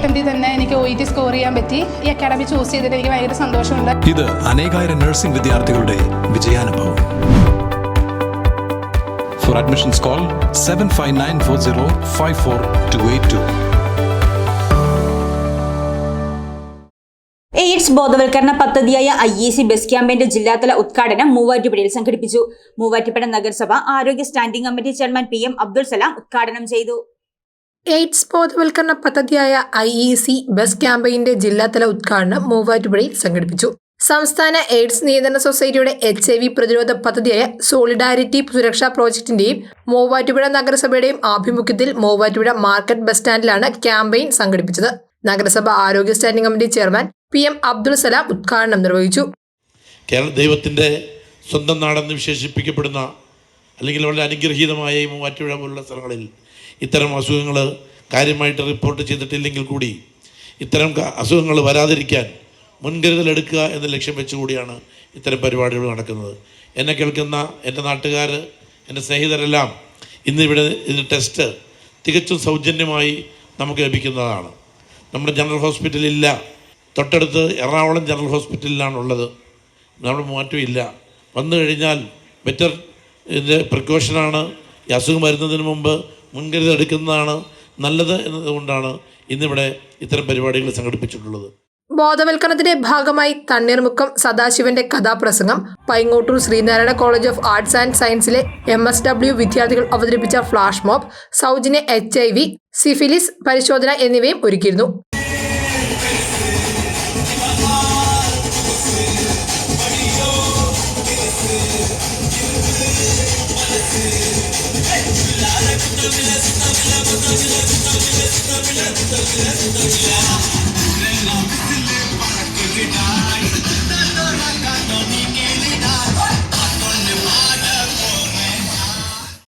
അറ്റംപ്റ്റിൽ തന്നെ എനിക്ക് O E T score ചെയ്യാൻ പറ്റി. ഈ അക്കാഡമി ചൂസ് ചെയ്തിട്ട് എനിക്ക് ഭയങ്കര സന്തോഷമുണ്ട്. ഇത് അനേകായിരം നഴ്സിംഗ് വിദ്യാർത്ഥികളുടെ വിജയാനുഭവം. For admissions call seven five nine four zero five four two eight two AIDS ബോധവൽക്കരണ പദ്ധതിയായ ഐ ഇ സി ബസ് ക്യാമ്പിന്റെ ജില്ലാതല ഉദ്ഘാടനം മൂവാറ്റുപുഴയിൽ സംഘടിപ്പിച്ചു. മൂവാറ്റുപുഴ നഗരസഭ ആരോഗ്യ standing committee chairman P M Abdul Salam ഉദ്ഘാടനം ചെയ്തു. എയ്ഡ്സ് ബോധവൽക്കരണ പദ്ധതിയായ ഐ ഇ സി ബസ് ക്യാമ്പയിന്റെ ജില്ലാതല ഉദ്ഘാടനം മൂവാറ്റുപുഴയിൽ സംഘടിപ്പിച്ചു. സംസ്ഥാന എയ്ഡ്സ് നിയന്ത്രണ സൊസൈറ്റിയുടെ എച്ച് ഐ വി പ്രതിരോധ പദ്ധതിയായ സോളിഡാരിറ്റി സുരക്ഷാ പ്രോജക്ടിന്റെയും മൂവാറ്റുപുഴ നഗരസഭയുടെയും ആഭിമുഖ്യത്തിൽ മൂവാറ്റുപുഴ മാർക്കറ്റ് ബസ് സ്റ്റാൻഡിലാണ് ക്യാമ്പയിൻ സംഘടിപ്പിച്ചത്. നഗരസഭ ആരോഗ്യ standing committee chairman P M Abdul Salam ഉദ്ഘാടനം നിർവഹിച്ചു. കേരള ദൈവത്തിന്റെ സ്വന്തം നാടെന്ന് വിശേഷിപ്പിക്കപ്പെടുന്ന അല്ലെങ്കിൽ വളരെ അനുഗ്രഹീതമായ ഈ മൂവാറ്റുപുഴ പോലുള്ള സ്ഥലങ്ങളിൽ ഇത്തരം അസുഖങ്ങൾ കാര്യമായിട്ട് റിപ്പോർട്ട് ചെയ്തിട്ടില്ലെങ്കിൽ കൂടി ഇത്തരം അസുഖങ്ങൾ വരാതിരിക്കാൻ മുൻകരുതലെടുക്കുക എന്ന ലക്ഷ്യം വെച്ചുകൂടിയാണ് ഇത്തരം പരിപാടികൾ നടക്കുന്നത്. എന്നെ കേൾക്കുന്ന എന്റെ നാട്ടുകാർ എന്റെ സ്നേഹിതരെല്ലാം ഇന്നിവിടെ ഇതിന് ടെസ്റ്റ് തികച്ചും സൗജന്യമായി നമുക്ക് ലഭിക്കുന്നതാണ്. നമ്മുടെ ജനറൽ ഹോസ്പിറ്റലില്ല തൊട്ടടുത്ത് എറണാകുളം ജനറൽ ഹോസ്പിറ്റലിലാണുള്ളത് നമ്മുടെ മാറ്റം ഇല്ല. വന്നു കഴിഞ്ഞാൽ ബെറ്റർ ഇതിന്റെ പ്രിക്കോഷനാണ്. ഈ അസുഖം വരുന്നതിന് മുമ്പ് മുൻകരുതൽ എടുക്കുന്നതാണ് നല്ലത് എന്നതുകൊണ്ടാണ് ഇന്നിവിടെ ഇത്തരം പരിപാടികൾ സംഘടിപ്പിച്ചിട്ടുള്ളത്. ബോധവൽക്കരണത്തിന്റെ ഭാഗമായി തണ്ണീർമുക്കം സദാശിവന്റെ കഥാപ്രസംഗം. Paingottoor Sreenarayana college of arts and സയൻസിലെ M S W വിദ്യാർത്ഥികൾ അവതരിപ്പിച്ച ഫ്ലാഷ് മോബ് സൗജന്യ എച്ച് ഐ വി സിഫിലിസ് പരിശോധന എന്നിവയും ഒരുക്കിയിരുന്നു. Yeah.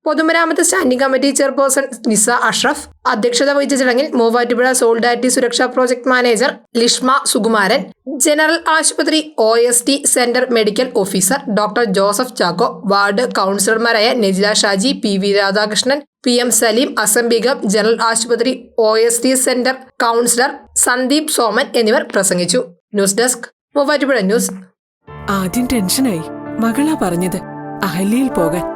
പൊതുമരാമത്ത് standing committee chairperson Nisa Ashraf അധ്യക്ഷത വഹിച്ച ചടങ്ങിൽ Muvattupuzha സോൾഡാറ്റി Suraksha project manager Lishma Sukumaran general ആശുപത്രി O S T centre medical officer doctor Joseph Chacko ward കൗൺസിലർമാരായ Nejila Shaji P V Radhakrishnan P M Saleem അസംബികം general ആശുപത്രി O S T centre counsellor Sandeep Soman എന്നിവർ പ്രസംഗിച്ചു. News desk Muvattupuzha news. ആദ്യം ടെൻഷനായി. മകളാ പറഞ്ഞത്. അഹല്യയിൽ പോകാൻ.